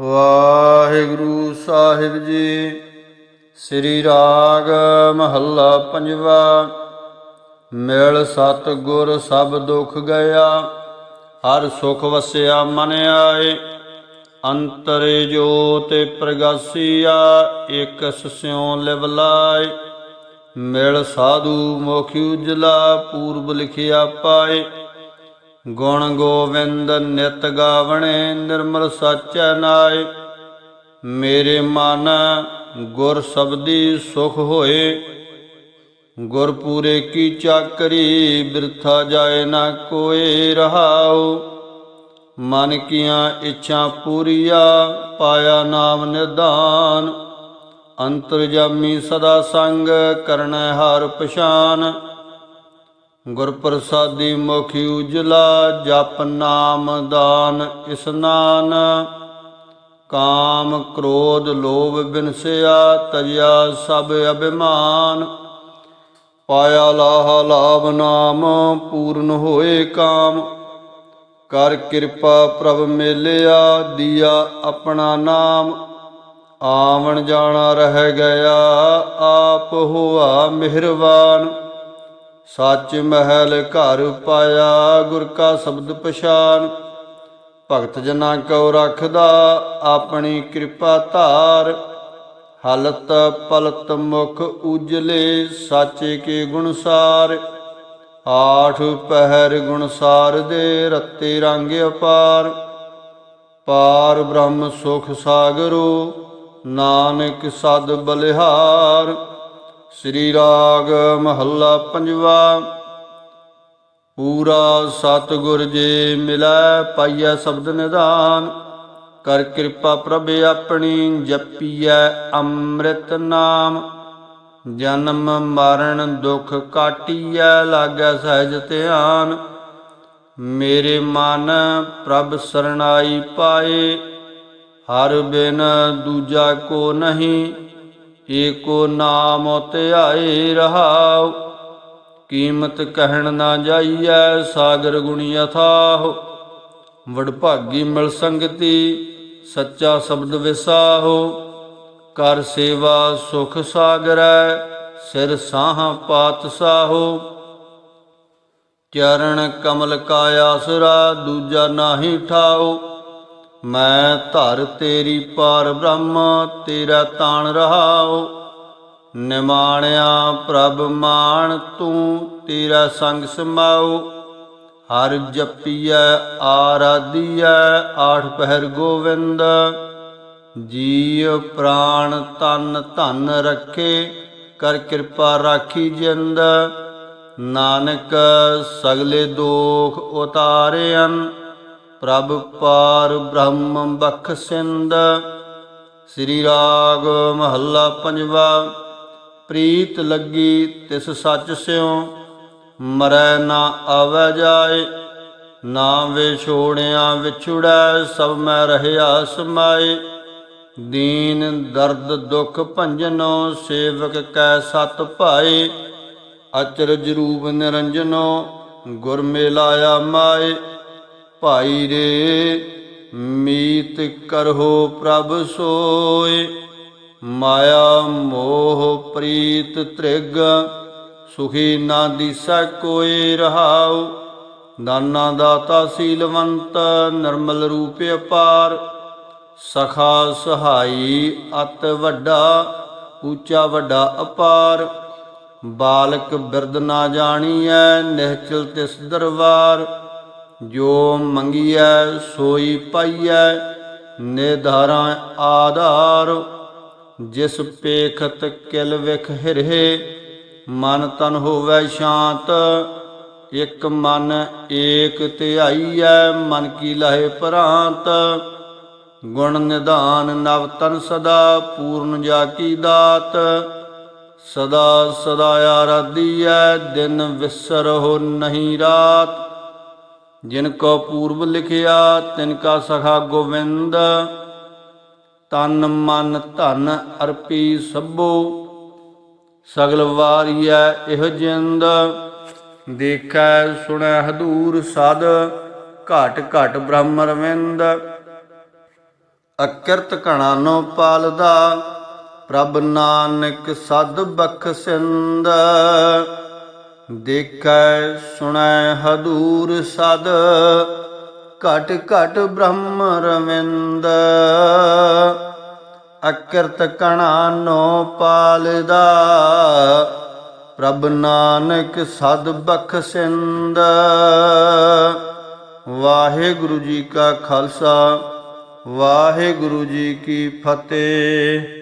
ਵਾਹਿਗੁਰੂ ਸਾਹਿਬ ਜੀ, ਸ੍ਰੀ ਰਾਗ ਮਹੱਲਾ ਪੰਜਵਾ। ਮਿਲ ਸਤ ਗੁਰ ਸਭ ਦੁਖ ਗਿਆ, ਹਰ ਸੁਖ ਵਸਿਆ ਮਨ ਆਏ। ਅੰਤਰੇ ਜੋਤਿ ਪ੍ਰਗਾਸੀਆ ਇਕ ਸਿਉ ਲਿਵ ਲਾਏ। ਮਿਲ ਸਾਧੂ ਮੁਖ ਉਜਲਾ, ਪੂਰਬ ਲਿਖਿਆ ਪਾਏ। ਗੁਣ ਗੋਵਿੰਦ ਨਿਤ ਗਾਵਣੇ, ਨਿਰਮਲ ਸਾਚੈ ਨਾਏ। ਮੇਰੇ ਮਨ ਗੁਰ ਸਬਦੀ ਸੁਖ ਹੋਏ। ਗੁਰ ਪੂਰੇ ਕੀ ਚਾਕਰੀ ਬਿਰਥਾ ਜਾਏ ਨਾ ਕੋਏ ਰਹਾਉ। ਮਨ ਕੀਆਂ ਇੱਛਾ ਪੂਰੀਆ, ਪਾਇਆ ਨਾਮ ਨਿਧਾਨ ਅੰਤਰਜਾਮੀ ਸਦਾ ਸੰਗ ਕਰਨੈ ਹਰ ਪਛਾਨ। ਗੁਰ ਪ੍ਰਸਾਦੀ ਮੁਖੀ ਉਜਲਾ ਜਪ ਨਾਮ ਦਾਨ ਇਸਨਾਨ। ਕਾਮ ਕ੍ਰੋਧ ਲੋਭ ਬਿਨਸਿਆ ਤਜਿਆ ਸਭ ਅਭਿਮਾਨ। ਪਾਇਆ ਲਾਹ ਲਾਭ ਨਾਮ ਪੂਰਨ ਹੋਏ ਕਾਮ। ਕਰ ਕਿਰਪਾ ਪ੍ਰਭ ਮੇਲਿਆ ਦੀਆ ਆਪਣਾ ਨਾਮ। ਆਵਣ ਜਾਣਾ ਰਹਿ ਗਿਆ, ਆਪ ਹੋਆ ਮਿਹਰਬਾਨ ਸੱਚ ਮਹਿਲ ਘਰ ਪਾਇਆ ਗੁਰ ਕਾ ਸ਼ਬਦ ਪਛਾਨ। ਭਗਤ ਜਨਾ ਕੋ ਰੱਖਦਾ ਆਪਣੀ ਕਿਰਪਾ ਧਾਰ। ਹਲਤ ਪਲਤ ਮੁਖ ਉਜਲੇ ਸਾਚੇ ਕੇ ਗੁਣਸਾਰ ਆਠ ਪਹਿਰ ਗੁਣਸਾਰ ਦੇ ਰੱਤੇ ਰੰਗ ਅਪਾਰ। ਪਾਰ ਬ੍ਰਹਮ ਸੁਖ ਸਾਗਰੋ, ਨਾਨਕ ਸਦ ਬਲਿਹਾਰ। ਸ੍ਰੀ ਰਾਗ ਮਹੱਲਾ ਪੰਜਵਾ। ਪੂਰਾ ਸਤਿਗੁਰ ਜੇ ਮਿਲੈ ਪਾਈਐ ਸ਼ਬਦ ਨਿਧਾਨ, ਕਰ ਕਿਰਪਾ ਪ੍ਰਭ ਆਪਣੀ ਜਪੀਐ ਅੰਮ੍ਰਿਤ ਨਾਮ। ਜਨਮ ਮਰਨ ਦੁਖ ਕਾਟੀਐ ਲਾਗੈ ਸਹਿਜ ਧਿਆਨ। ਮੇਰੇ ਮਨ ਪ੍ਰਭ ਸਰਣਾਈ ਪਾਏ, ਹਰ ਬਿਨ ਦੂਜਾ ਕੋ ਨਹੀਂ। ਏਕੋ ਨਾਮ ਧਿਆਏ ਰਹਾਉ, ਕੀਮਤ ਕਹਿਣ ਨਾ ਜਾਈਐ ਸਾਗਰ ਗੁਣੀ ਅਥਾਹ ਵਡਭਾਗੀ ਮਿਲ ਸੰਗਤੀ, ਸੱਚਾ ਸ਼ਬਦ ਵਿਸਾਹੋ। ਕਰ ਸੇਵਾ ਸੁਖ ਸਾਗਰੈ, ਸਿਰ ਸਾਹ ਪਾਤ ਸਾਹੋ। ਚਰਨ ਕਮਲ ਕਾਇਆ ਆਸਰਾ ਦੂਜਾ ਨਾਹੀ ਠਾਓ ਮੈਂ ਧਰ ਤੇਰੀ ਪਾਰ ਬ੍ਰਹਮ, ਤੇਰਾ ਤਾਣ ਰਹਾਉ। ਨਿਮਾਣਿਆ ਪ੍ਰਭ ਮਾਨ ਤੂੰ ਤੇਰਾ ਸੰਗ ਸਮਾਉ। ਹਰ ਜਪੀਐ, ਆਰਾਧੀਐ, ਆਠ ਪਹਿਰ ਗੋਵਿੰਦ। ਜੀਵ ਪ੍ਰਾਣ ਤਨ ਧਨ ਰੱਖੇ, ਕਰ ਕਿਰਪਾ ਰਾਖੀ ਜਿੰਦ। ਨਾਨਕ ਸਗਲੇ ਦੋਖ ਉਤਾਰਿਅਨ। ਪ੍ਰਭ ਪਾਰ ਬ੍ਰਹਮ ਬਖਸ਼ਿੰਦ ਸ੍ਰੀ ਰਾਗ ਮਹੱਲਾ ਪੰਜਵਾ, ਪ੍ਰੀਤ ਲੱਗੀ ਤਿਸ ਸੱਚ ਸਿਉ, ਮਰੈ ਨਾ ਆਵੈ ਜਾਏ, ਨਾ ਵਿਛੋੜਿਆ ਵਿਛੁੜੈ, ਸਭ ਮੈਂ ਰਹਿਆ ਸਮਾਏ। ਦੀਨ ਦਰਦ ਦੁਖ ਭੰਜਨੋ, ਸੇਵਕ ਕੈ ਸਤ ਭਾਏ। ਅਚਰਜ ਰੂਪ ਨਿਰੰਜਨੋ, ਗੁਰ ਮੇਲਾਇਆ ਮਾਏ। ਭਾਈ ਰੇ, ਮੀਤ ਕਰਹੋ ਪ੍ਰਭ ਸੋਏ। ਮਾਇਆ ਮੋਹ ਪ੍ਰੀਤ ਤ੍ਰਿਗ, ਸੁਖੀ ਨਾ ਦਿਸੈ ਕੋਈ ਰਹਾਉ। ਦਾਨਾ ਦਾਤਾ ਸੀਲਵੰਤ, ਨਿਰਮਲ ਰੂਪ ਅਪਾਰ। ਸਖਾ ਸਹਾਈ ਅਤ ਵੱਡਾ ਉੱਚਾ ਵੱਡਾ ਅਪਾਰ। ਬਾਲਕ ਬਿਰਦ ਨਾ ਜਾਣੀਐ, ਨਿਹਚਲ ਤਿਸ ਦਰਬਾਰ। ਜੋ ਮੰਗੀਐ, ਸੋਈ ਪਾਈਐ। ਨਿਧਾਰਾਂ ਆਧਾਰ, ਜਿਸ ਪੇਖਤ ਕਿਲ ਵਿਖ ਹਿਰਹੇ। ਮਨ ਤਨ ਹੋਵੈ ਸ਼ਾਂਤ, ਇਕ ਮਨ ਏਕ ਧਿਆਈਐ ਮਨ ਕੀ ਲਹੇ ਪ੍ਰਾਂਤ। ਗੁਣ ਨਿਧਾਨ ਨਵ ਤਨ ਸਦਾ, ਪੂਰਨ ਜਾ ਕੀ ਦਾਤ। ਸਦਾ ਸਦਾ ਆਰਾਧੀਐ, ਦਿਨ ਵਿਸਰਹੁ ਨਹੀਂ ਰਾਤ। ਜਿਨ ਕੋ ਪੂਰਬ ਲਿਖਿਆ, ਤਿਨ ਕਾ ਸਖਾ ਗੋਵਿੰਦ। ਤਨ ਮਨ ਧਨ ਅਰਪੀ ਸਭੋ, ਸਗਲ ਵਾਰੀਐ ਇਹ ਜਿੰਦ। ਦੇਖੈ, ਸੁਣੈ ਹਦੂਰ ਸਦ, ਘਟ ਘਟ ਬ੍ਰਹਮ ਰਵਿੰਦ ਅਕਿਰਤ ਘਣਾ ਨੋ ਪਾਲਦਾ, ਪ੍ਰਭ ਨਾਨਕ ਸਦ ਬਖਸ਼ਿੰਦ ਦੇਖੈ, ਸੁਣੈ ਹਦੂਰ ਸਦ, ਘਟ ਘਟ ਬ੍ਰਹਮ ਰਵਿੰਦ। ਅਕਿਰਤ ਕਣਾ ਨੋ ਪਾਲਦਾ, ਪ੍ਰਭ ਨਾਨਕ ਸਦ ਬਖਸ਼ਿੰਦ। ਵਾਹਿਗੁਰੂ ਜੀ ਕਾ ਖਾਲਸਾ, ਵਾਹਿਗੁਰੂ ਜੀ ਕੀ ਫਤਿਹ।